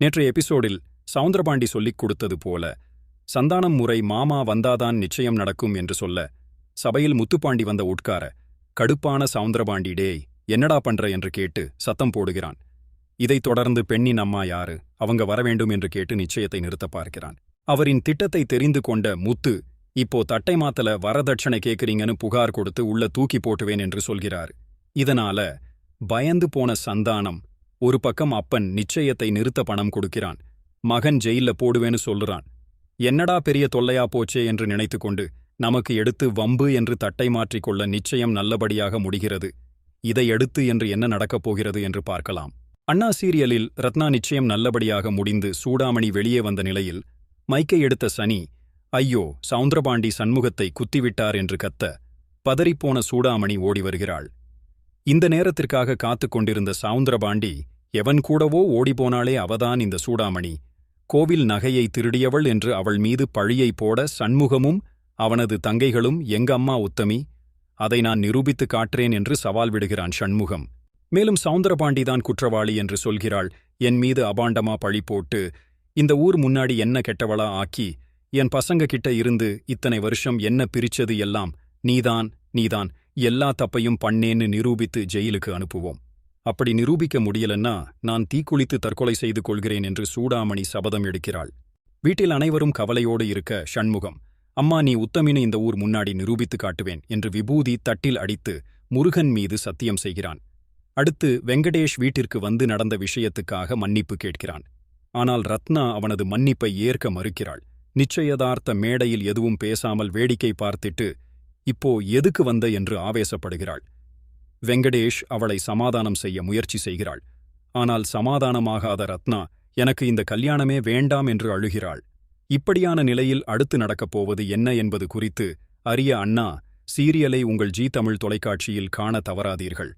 நேற்றைய எபிசோடில் சவுந்தரபாண்டி சொல்லிக் கொடுத்தது போல சந்தானம் முறை மாமா வந்தாதான் நிச்சயம் நடக்கும் என்று சொல்ல சபையில் முத்துப்பாண்டி வந்த உட்கார கடுப்பான சவுந்தரபாண்டி டேய் என்னடா பண்ற? என்று கேட்டு சத்தம் போடுகிறான். இதைத் தொடர்ந்து பெண்ணின் அம்மா யாரு? அவங்க வரவேண்டும் என்று கேட்டு நிச்சயத்தை நிறுத்த பார்க்கிறான். அவரின் திட்டத்தை தெரிந்து கொண்ட முத்து இப்போ தட்டை மாத்தல வரதட்சணை கேட்குறீங்கன்னு புகார் கொடுத்து உள்ள தூக்கி போட்டுவேன் என்று சொல்கிறார். இதனால பயந்து போன சந்தானம் ஒரு பக்கம் அப்பன் நிச்சயத்தை நிறுத்த பணம் கொடுக்கிறான். மகன் ஜெயில்ல போடுவேன்னு சொல்லுறான் என்னடா பெரிய தொல்லையா போச்சே என்று நினைத்துக்கொண்டு நமக்கு எடுத்து வம்பு என்று தட்டை மாற்றிக்கொள்ள நிச்சயம் நல்லபடியாக முடிகிறது. இதை எடுத்து என்று என்ன நடக்கப் போகிறது என்று பார்க்கலாம். அண்ணா சீரியலில் ரத்னா நிச்சயம் நல்லபடியாக முடிந்து சூடாமணி வெளியே வந்த நிலையில் மைக்கை எடுத்த சனி ஐயோ சவுந்தரபாண்டி சண்முகத்தை குத்திவிட்டார் என்று கத்த பதறிப்போன சூடாமணி ஓடி வருகிறாள். இந்த நேரத்திற்காக காத்துக் கொண்டிருந்த சவுந்தரபாண்டி எவன் கூடவோ ஓடிப்போனாளே அவதான் இந்த சூடாமணி. கோவில் நகையை திருடியவள் என்று அவள் மீது பழியை போட சண்முகமும் அவனது தங்கைகளும் எங்க அம்மா உத்தமி அதை நான் நிரூபித்து காட்டுறேன் என்று சவால் விடுகிறான் சண்முகம். மேலும் சவுந்தரபாண்டிதான் குற்றவாளி என்று சொல்கிறாள் என் மீது அபாண்டமா பழி போட்டு இந்த ஊர் முன்னாடி என்ன கெட்டவளா ஆக்கி என் பசங்க கிட்ட இருந்து இத்தனை வருஷம் என்ன பிரிச்சது எல்லாம் நீதான் நீதான் எல்லா தப்பையும் பண்ணேன்னு நிரூபித்து ஜெயிலுக்கு அனுப்புவோம். அப்படி நிரூபிக்க முடியலன்னா நான் தீக்குளித்து தற்கொலை செய்து கொள்கிறேன் என்று சூடாமணி சபதம் எடுக்கிறாள். வீட்டில் அனைவரும் கவலையோடு இருக்க ஷண்முகம் அம்மா நீ உத்தமினு இந்த ஊர் முன்னாடி நிரூபித்து காட்டுவேன் என்று விபூதி தட்டில் அடித்து முருகன் மீது சத்தியம் செய்கிறான். அடுத்து வெங்கடேஷ் வீட்டிற்கு வந்து நடந்த விஷயத்துக்காக மன்னிப்பு கேட்கிறான். ஆனால் ரத்னா அவனது மன்னிப்பை ஏற்க மறுக்கிறாள். நிச்சயதார்த்த மேடையில் எதுவும் பேசாமல் வேடிக்கை பார்த்திட்டு இப்போ எதுக்கு வந்த என்று ஆவேசப்படுகிறாள். வெங்கடேஷ் அவளை சமாதானம் செய்ய முயற்சி செய்கிறாள். ஆனால் சமாதானமாகாத ரத்னா எனக்கு இந்த கல்யாணமே வேண்டாம் என்று அழுகிறாள். இப்படியான நிலையில் அடுத்து நடக்கப் போவது என்ன என்பது குறித்து அரிய அண்ணா சீரியலை உங்கள் ஜீ தமிழ் தொலைக்காட்சியில் காண தவறாதீர்கள்.